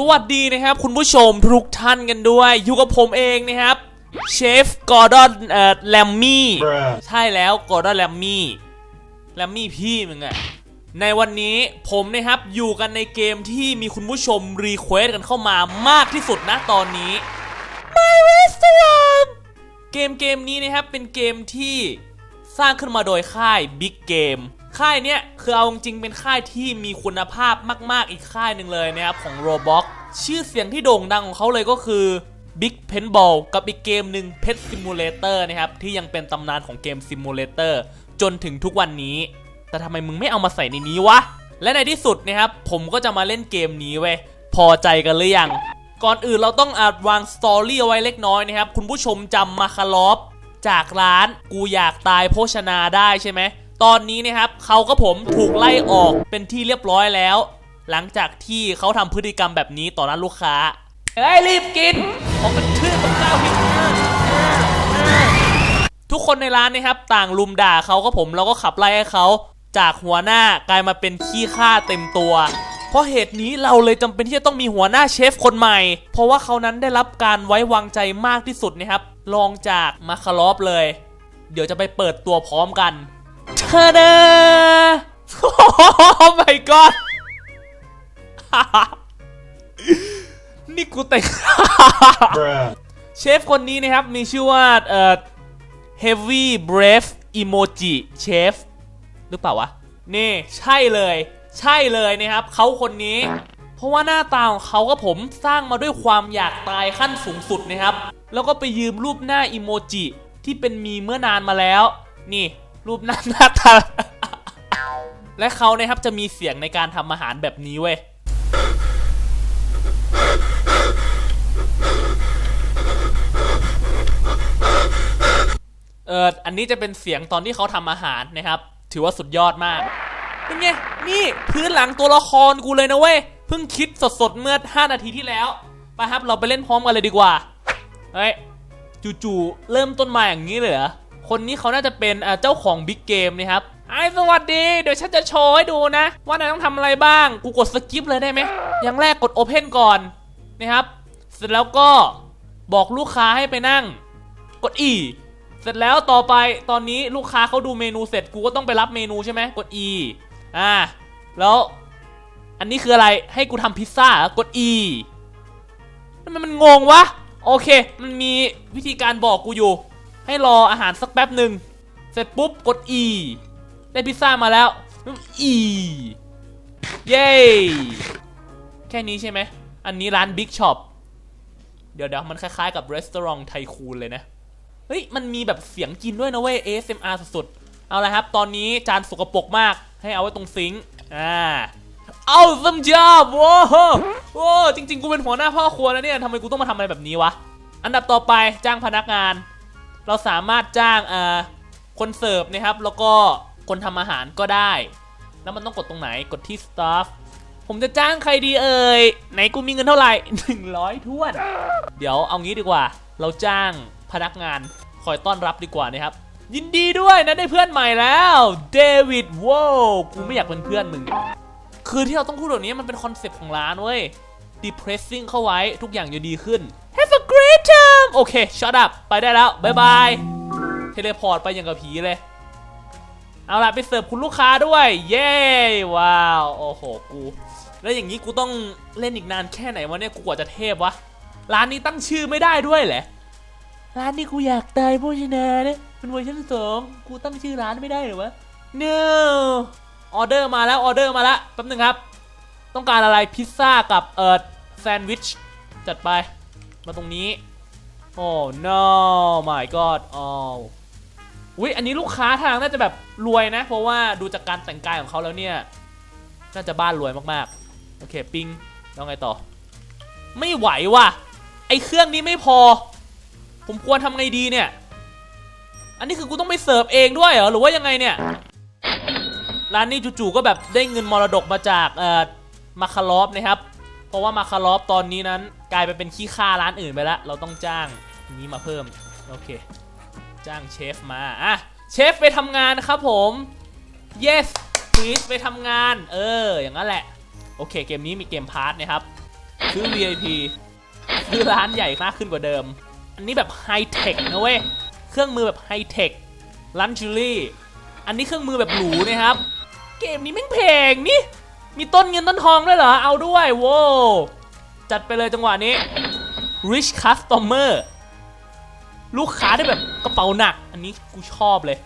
สวัสดีนะครับ คุณผู้ชมทุกท่านกันด้วยอยู่กับผมเองนะครับเชฟกอร์ดอนเอ่อแลมมี่ Bruh. ใช่แล้วกอร์ดอนแลมมี่แลมมี่พี่มึงอะในวันนี้ผมนะครับอยู่กันในเกมที่มีคุณผู้ชมรีเควสกันเข้ามามากที่สุดนะตอนนี้ My Restaurant เกมเกมนี้นะครับเป็นเกมที่สร้างขึ้นมาโดยค่าย Big Game ค่ายเนี้ยคือเอาจริงๆเป็นค่ายที่มีคุณภาพมาก ๆ อีกค่ายหนึ่งเลยนะครับของ Roblox ชื่อเสียงที่โด่งดังของเขาเลยก็คือ Big Paintball กับอีกเกมหนึ่ง Pet Simulator นะครับ ที่ยังเป็นตำนานของเกม Simulator จนถึงทุกวันนี้ แต่ทำไมมึงไม่เอามาใส่ในนี้วะ และในที่สุดนะครับ ผมก็จะมาเล่นเกมนี้เว้ย พอใจกันหรือยัง ก่อนอื่นเราต้องอาจวางสตอรี่เอาไว้เล็กน้อยนะครับ คุณผู้ชมจำมาคาลอฟจากร้านกูอยากตายโภชนาได้ใช่ไหม ตอนนี้นะครับเขาก็ผมถูกไล่ออกเป็นที่เรียบร้อยแล้ว หลังจากที่เขาทำพฤติกรรมแบบนี้ต่อหน้าลูกค้าเฮ้ยรีบกินของมันชื่อกับข้าวหิทุกคนในร้านนะครับ ต่างลุมด่าเขาก็ผมแล้วก็ขับไล่ให้เขาจากหัวหน้ากลายมาเป็นขี้ข้าเต็มตัว เพราะเหตุนี้เราเลยจำเป็นที่จะต้องมีหัวหน้าเชฟคนใหม่ เพราะว่าเขานั้นได้รับการไว้วางใจมากที่สุดนะครับรองจากมาคารอฟเลย เดี๋ยวจะไปเปิดตัวพร้อมกัน เธอเด้อโอ้ my god นี่กูแต่ง Bruh. เชฟคนนี้นะครับ มีชื่อว่าเอ่อ Heavy Brave Emoji Chef หรือเปล่าวะ นี่ใช่เลย ใช่เลยนะครับ เขาคนนี้ เพราะว่าหน้าตาของเขาก็ผมสร้างมาด้วยความอยากตายขั้นสูงสุดนะครับ แล้วก็ไปยืมรูปหน้าอิโมจิที่เป็นมีเมื่อนานมาแล้ว นี่ รูปหน้าหน้าตา และเขานะครับจะมีเสียงในการทำอาหารแบบนี้เว้ยเอออันนี้จะเป็นเสียงตอนที่เขาทำอาหารนะครับ ถือว่าสุดยอดมาก เป็นไง นี่พื้นหลังตัวละครกูเลยนะเว้ย เพิ่งคิดสดๆเมื่อ 5 นาทีที่แล้วไปครับ เราไปเล่นพร้อมกันเลยดีกว่า เฮ้ย จู่ๆ เริ่มต้นมาอย่างนี้เลยเหรอ คนนี้เขาน่าจะเป็นเจ้าของบิ๊กเกมนะครับไอ้สวัสดี เดี๋ยวฉันจะโชว์ให้ดูนะ ว่านายต้องทำอะไรบ้าง กูกดสกิปเลยได้ไหมอย่างแรกกด Open ก่อนนะครับ เสร็จแล้วก็บอกลูกค้าให้ไปนั่ง กด E เสร็จแล้วต่อไปตอนนี้ลูกค้าเขาดูเมนูเสร็จกูก็ต้องไปรับเมนูใช่ไหมกด E อ่าแล้วอันนี้คืออะไรให้กูทำพิซซ่าเหรอกด E ทำไมมันงงวะ โอเค มันมีวิธีการบอกกูอยู่ ให้รออาหารสักแป๊บหนึ่งเสร็จปุ๊บกด E ได้พิซซ่ามาแล้ว E เย้แค่นี้ใช่ไหม อันนี้ร้าน Big Shop เดี๋ยวเดี๋ยวมันคล้ายๆกับร้านไทคูนเลยนะ เฮ้ย มันมีแบบเสียงกินด้วยนะเว้ย ASMR สุดๆ เอาละครับ ตอนนี้จานสกปรกมาก ให้เอาไว้ตรงซิงค์อ่าเอาซัมจอบโว้โหโว้จริง ๆ กูเป็นหัวหน้าพ่อครัวนะเนี่ยทำไมกูต้องมาทำอะไรแบบนี้วะ อันดับต่อไปจ้างพนักงาน เราสามารถจ้างอ่าคนเสิร์ฟนะครับแล้วก็คนทำอาหารก็ได้ แล้วมันต้องกดตรงไหนกดที่ staff ผมจะจ้างใครดีเอ่ยไหนกูมีเงินเท่าไหร่ 100ท้วน เดี๋ยวเอางี้ดีกว่า เราจ้างพนักงานคอยต้อนรับดีกว่านะครับ ยินดีด้วยนะได้เพื่อนใหม่แล้วเดวิดว้าวกูไม่อยากเป็นเพื่อนมึง คือที่เราต้องพูดแบบนี้มันเป็นคอนเซปต์ของร้านเว้ย depressing เข้าไว้ทุกอย่างจะดีขึ้น Have a great time โอเค shut up ไปได้แล้วบายบายเทเลพอร์ตไปอย่างกับผีเลย เอาล่ะไปเสิร์ฟคุณลูกค้าด้วย เย้ว้าวโอ้โหกู แล้วอย่างนี้กูต้องเล่นอีกนานแค่ไหนวะเนี่ยกูกว่าจะเทพวะร้านนี้ตั้งชื่อไม่ได้ด้วยเหรอร้านนี้กูอยากตายโภชนาเนี่ยเป็นเวอร์ชันสองกูตั้งชื่อร้านไม่ได้เหรอวะ no ออเดอร์มาแล้วออเดอร์มาแล้วแป๊บนึงครับ ต้องการอะไรพิซซ่ากับเอิร์ดแซนด์วิชจัดไป มาตรงนี้ โอ้ no my god อ๋ออุ้ยอันนี้ลูกค้าทางน่าจะแบบรวยนะ เพราะว่าดูจากการแต่งกายของเขาแล้วเนี่ย น่าจะบ้านรวยมากๆ โอเค ปิงแล้วไงต่อ ไม่ไหวว่ะ ไอเครื่องนี้ไม่พอ ผมควรทำไงดีเนี่ย อันนี้คือกูต้องไปเสิร์ฟเองด้วยเหรอ หรือว่ายังไงเนี่ย ร้านนี้จู่ๆก็แบบได้เงินมรดกมาจากเอ่อมาคารอฟนะครับ เพราะว่ามาคารอฟตอนนี้นั้น กลายไปเป็นขี้ค่าร้านอื่นไปแล้ว เราต้องจ้าง นี้มาเพิ่ม โอเค จ้างเชฟมาอะเชฟไปทำงานครับผม yes please ไปทำงาน เออ อย่างนั้นแหละ โอเค เกมนี้มีเกมพาร์ทนะครับ ซื้อ VIP ซื้อร้านใหญ่มากขึ้นกว่าเดิม อันนี้แบบไฮเทคนะเว้ย เครื่องมือแบบไฮเทคลันชูรี่อันนี้เครื่องมือแบบหรูนะครับ เกมนี้แม่งเพลงนี่ มีต้นเงินต้นทองด้วยเหรอ เอาด้วย โว้จัดไปเลยจังหวะนี้ rich customer ลูกค้าได้แบบกระเป๋าหนัก อันนี้กูชอบเลย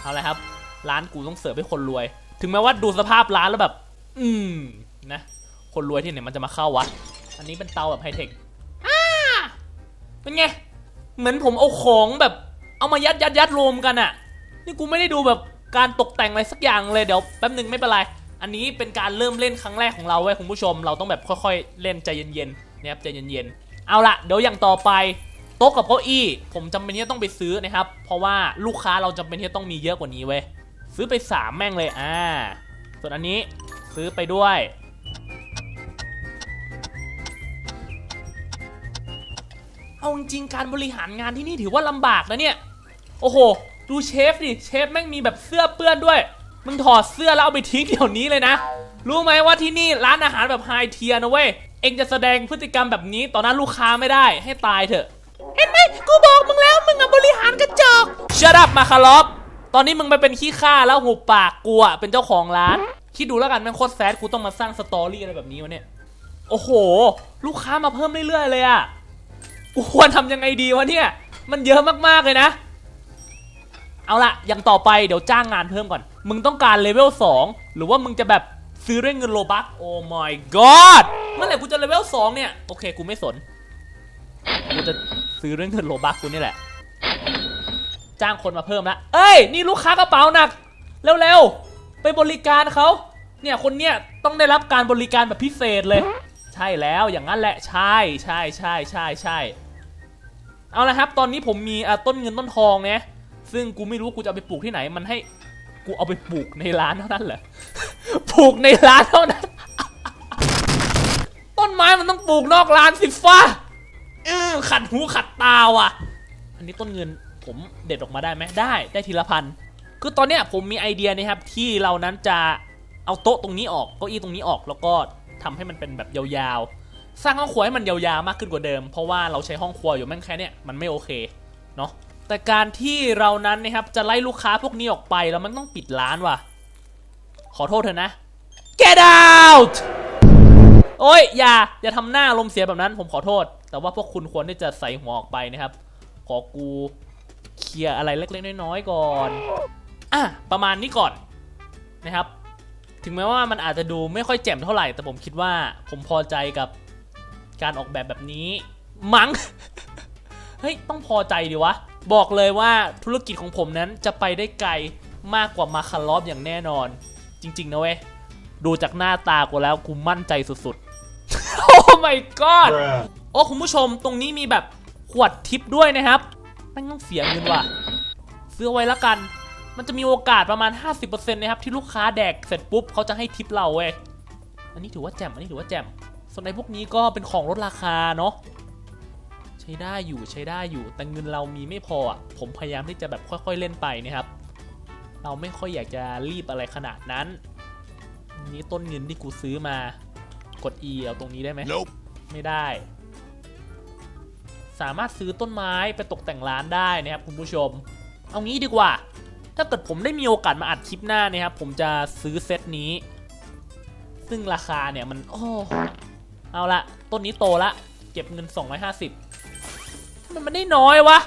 เอาละครับ ร้านกูต้องเสิร์ฟให้คนรวย ถึงแม้ว่าดูสภาพร้านแล้วแบบ อืมนะ คนรวยที่ไหนมันจะมาเข้าวะ อันนี้เป็นเตาแบบไฮเทคอ่าเป็นไง เหมือนผมเอาของแบบ เอามายัดยัดยัดรวมกันอะนี่กูไม่ได้ดูแบบการตกแต่งอะไรสักอย่างเลยเดี๋ยวแป๊บนึงไม่เป็นไรอันนี้เป็นการเริ่มเล่นครั้งแรกของเราเว้ยคุณผู้ชม เราต้องแบบค่อยๆ เล่นใจเย็นๆนะครับใจเย็นๆ เอาละเดี๋ยวอย่างต่อไป โต๊ะกับเก้าอี้ ผมจำเป็นที่จะต้องไปซื้อนะครับ เพราะว่าลูกค้าเราจำเป็นที่จะต้องมีเยอะกว่านี้เว้ยซื้อไปสามแม่งเลยอ่าส่วนอันนี้ซื้อไปด้วย เอาจริงการบริหารงานที่นี่ถือว่าลำบากนะเนี่ย โอ้โห ดูเชฟดิ เชฟแม่งมีแบบเสื้อเปื้อนด้วย มึงถอดเสื้อแล้วเอาไปทิ้งเดี๋ยวนี้เลยนะ รู้ไหมว่าที่นี่ร้านอาหารแบบไฮเทียนะเว้ย เองจะแสดงพฤติกรรมแบบนี้ต่อหน้าลูกค้าไม่ได้ให้ตายเถอะ เห็นไหมกูบอกมึงแล้วมึงอะบริหารกระจอก Shut up มาคารอฟตอนนี้มึงไปเป็นขี้ข้าแล้วหูปากกูอะเป็นเจ้าของร้าน คิดดูแล้วกันแม่งโคตรแซดกูต้องมาสร้างสตอรี่อะไรแบบนี้วะเนี่ย โอ้โห ลูกค้ามาเพิ่มเรื่อยๆเลยอะกูควรทำยังไงดีวะเนี่ย มันเยอะมากๆเลยนะ เอาละอย่างต่อไปเดี๋ยวจ้างงานเพิ่มก่อน มึงต้องการเลเวล2หรือว่ามึงจะแบบซื้อด้วยเงินโลบัคโอ้ my god เมื่อไหร่กูจะเลเวล2เนี่ย โอเค กูไม่สน กูจะ ซื้อเรื่องเงินโลบัคกูนี่แหละ จ้างคนมาเพิ่มละเอ้ย นี่ลูกค้ากระเป๋าหนัก เร็วๆ ไปบริการเขาเนี่ยคนเนี้ยต้องได้รับการบริการแบบพิเศษเลย ใช่แล้วอย่างนั้นแหละใช่ใช่ใช่ใช่ใช่เอาละครับ ตอนนี้ผมมีต้นเงินต้นทองเนี่ยซึ่งกูไม่รู้กูจะเอาไปปลูกที่ไหนมันให้กูเอาไปปลูกในร้านเท่านั้นเหรอปลูกในร้านเท่านั้น ต้นไม้มันต้องปลูกนอกร้านสิฟ้า อขัดหูขัดตาว่ะ อันนี้ต้นเงินผมเด็ดออกมาได้ไหมได้ได้ทีละพันคือตอนเนี้ยผมมีไอเดียนะครับที่เรานั้นจะเอาโต๊ะตรงนี้ออกเก้าอี้ตรงนี้ออกแล้วก็ทำให้มันเป็นแบบยาวๆ สร้างห้องครัวให้มันยาวๆมากขึ้นกว่าเดิม เพราะว่าเราใช้ห้องครัวอยู่แม่งแค่เนี้ยมันไม่โอเคเนาะแต่การที่เรานั้นนะครับจะไล่ลูกค้าพวกนี้ออกไปแล้วมันต้องปิดร้านว่ะ ขอโทษเถอะนะ get out โอ้ยอย่าอย่าทำหน้าลมณ์เสียแบบนั้นผมขอโทษ แต่ว่าพวกคุณควรที่จะใส่หัวออกไปนะครับ ขอกูเคลียร์อะไรเล็กๆน้อยๆก่อนอะประมาณนี้ก่อนนะครับ ถึงแม้ว่ามันอาจจะดูไม่ค่อยแจ่มเท่าไหร่ แต่ผมคิดว่าผมพอใจกับการออกแบบแบบนี้ มัง้ง เฮ้ย ต้องพอใจดีวะ บอกเลยว่าธุรกิจของผมนั้นจะไปได้ไกลมากกว่ามาคารอบอย่างแน่นอน จริง ๆ นะเว้ย ดูจากหน้าตากูแล้วกูมั่นใจสุดๆ โอ้ my god อ้คุณผู้ชมตรงนี้มีแบบขวดทิปด้วยนะครับไม่งต้องเสียเงินว่ะซื้อไว้ละกัน มันจะมีโอกาสประมาณ 50%นะครับที่ลูกค้าแดกเสร็จปุ๊บเขาจะให้ทิปเราเว้ยอันนี้ถือว่าแจ่มอันนี้ถือว่าแจ่มส่วนในพวกนี้ก็เป็นของลดราคาเนาะใช้ได้อยู่ใช้ได้อยู่แต่เงินเรามีไม่พออะผมพยายามที่จะแบบค่อยๆเล่นไปนะครับ เราไม่ค่อยอยากจะรีบอะไรขนาดนั้น นี่ต้นเงินที่กูซื้อมา กด E เอาตรงนี้ได้ไหม Nope. ไม่ได้ สามารถซื้อต้นไม้ไปตกแต่งร้านได้นะครับคุณผู้ชม เอางี้ดีกว่า ถ้าเกิดผมได้มีโอกาสมาอัดคลิปหน้าเนะครับผมจะซื้อเซตนี้ ซึ่งราคาเนี่ยมันโอ้เอาละต้นนี้โตละเก็บเงิน 250ทำไมมันได้น้อยวะ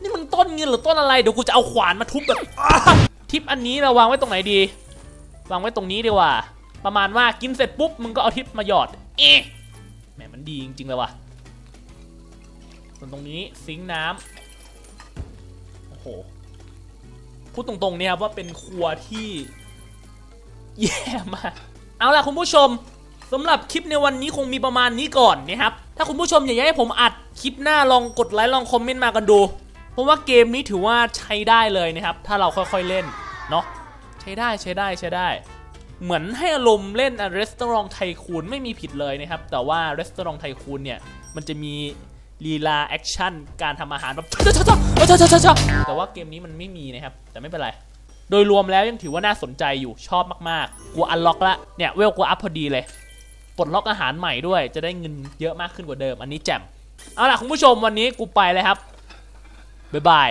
นี่มึงต้นเงินหรือต้นอะไร เดี๋ยวกูจะเอาขวานมาทุบแบบอ้าทิปอันนี้เราวางไว้ตรงไหนดี วางไว้ตรงนี้ดีกว่า ประมาณว่ากินเสร็จปุ๊บมึงก็เอาทิปมาหยอด เอ๊ะแหมมันดีจริงๆเลยว่ะ ส่วนตรงนี้ซิงค์น้ำโอ้โหพูดตรงๆเนี่ยครับว่าเป็นครัวที่แย่มากเอาล่ะคุณผู้ชมสำหรับคลิปในวันนี้คงมีประมาณนี้ก่อนนะครับ ถ้าคุณผู้ชมอยากให้ผมอัดคลิปหน้าลองกดไลค์ลองคอมเมนต์มากันดู เพราะว่าเกมนี้ถือว่าใช้ได้เลยนะครับ ถ้าเราค่อยๆเล่นเนาะใช้ได้ใช้ได้ใช้ได้ เหมือนให้อารมณ์เล่นอะรีสตอรองไทคูนไม่มีผิดเลยนะครับ แต่ว่ารีสตอรองไทคูนเนี่ยมันจะมี ลีลาแอคชั่นการทำอาหารแบบช้าช้าช้าช้าช้าช้าแต่ว่าเกมนี้มันไม่มีนะครับ แต่ไม่เป็นไร โดยรวมแล้วยังถือว่าน่าสนใจอยู่ชอบมากๆกูอันล็อกละเนี่ยเวลกูอัพพอดีเลยปลดล็อกอาหารใหม่ด้วย จะได้เงินเยอะมากขึ้นกว่าเดิม อันนี้แจ่มเอาล่ะคุณผู้ชมวันนี้กูไปเลยครับบ๊ายบาย